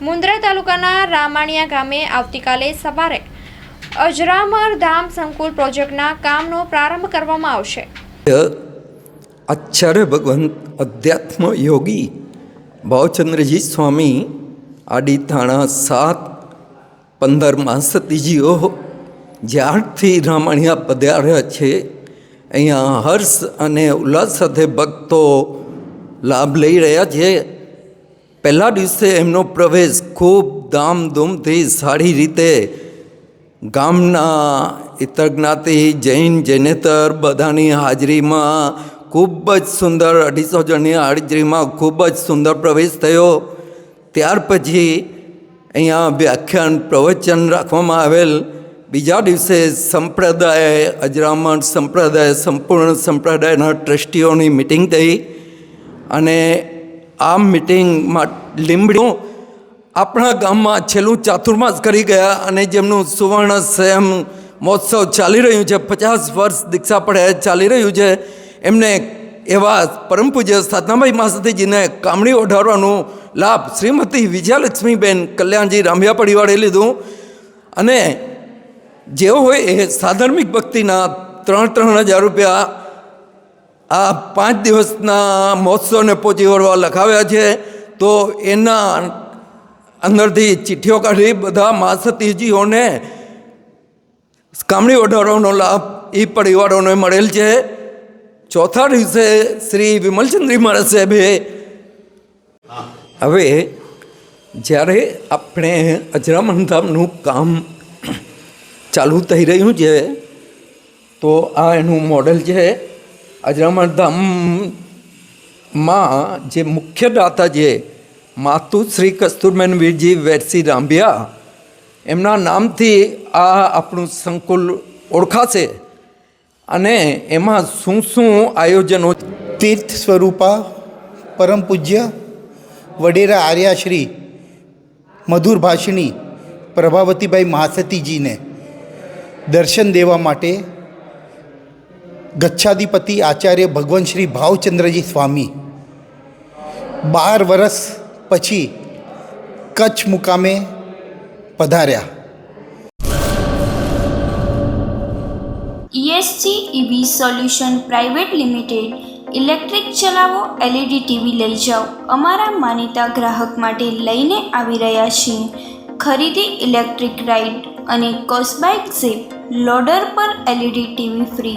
મુન્દ્રા તાલુકાના રામાણિયા ગામે આવતીકાલે સવારે અજરામર ધામ સંકુલ પ્રોજેક્ટના કામનો પ્રારંભ કરવામાં આવશે. આચાર્ય ભગવંત અધ્યાત્મ યોગી ભાવચંદ્રજી સ્વામી આડીથાણા સાત પંદર સતીજીઓ જ્યારથી રામાણિયા પધાર્યા છે, અહીંયા હર્ષ અને ઉલ્લાસ સાથે ભક્તો લાભ લઈ રહ્યા છે. પહેલા દિવસે એમનો પ્રવેશ ખૂબ ધામધૂમથી સારી રીતે ગામના ઇતર જ્ઞાતિ જૈન, જૈનેતર બધાની હાજરીમાં ખૂબ જ સુંદર અઢીસો જણની હાજરીમાં ખૂબ જ સુંદર પ્રવેશ થયો. ત્યાર પછી અહીંયા વ્યાખ્યાન પ્રવચન રાખવામાં આવેલ. બીજા દિવસે સંપ્રદાય, અજરામણ સંપ્રદાય, સંપૂર્ણ સંપ્રદાયના ટ્રસ્ટીઓની મિટિંગ થઈ અને આ મિટિંગમાં લીંબડીઓ આપણા ગામમાં છેલ્લું ચાતુર્માસ કરી ગયા અને જેમનું સુવર્ણ સંયમ મહોત્સવ ચાલી રહ્યું છે, પચાસ વર્ષ દીક્ષા પડે ચાલી રહ્યું છે, એમને એવા પરમ પૂજ્ય સાધનાભાઈ માસતીજીને કામણી ઓઢારવાનો લાભ શ્રીમતી વિજયાલક્ષ્મીબેન કલ્યાણજી રામ્યા પરિવારે લીધું અને જેઓ હોય એ સાધર્મિક ભક્તિના ત્રણ ત્રણ હજાર રૂપિયા આ પાંચ દિવસના મહોત્સવને પહોંચી વળવા લખાવ્યા છે. તો એના અંદરથી ચિઠ્ઠીઓ કાઢી બધા માસતીજીઓને કામણી ઓઢાડવાનો લાભ એ પરિવારોને મળેલ છે. ચોથા દિવસે શ્રી વિમલચંદ્રી મહારાજ સાહેબે હવે જ્યારે આપણે અજરામણ ધામનું કામ ચાલુ થઈ રહ્યું છે, તો આ એનું મોડેલ છે. અજરામણ ધામમાં જે મુખ્ય દાતા છે માતુ શ્રી કસ્તુરબેન વીરજી વેરસી રાંભિયા, એમના નામથી આ આપણું સંકુલ ઓળખાશે અને એમાં શું શું આયોજનો તીર્થ સ્વરૂપા, પરમ પૂજ્ય, વડેરા આર્યાશ્રી મધુર ભાષિણી પ્રભાવતીભાઈ મહાસતીજીને દર્શન દેવા માટે ગચ્છાધિપતિ આચાર્ય ભગવાન શ્રી ભાવચંદ્રજી સ્વામી. બાર વર્ષ પછી કચ્છ મુકામે પધાર્યા. E S C E V solution private limited electric ચલાવો એલઈડી ટીવી લઈ જાઓ. અમારા માનીતા ગ્રાહક માટે લઈને આવી રહ્યા છીએ. ખરીદી ઇલેક્ટ્રિક રાઇડ અને કોસ્બાઇક ઝીપ લોડર પર L E D TV free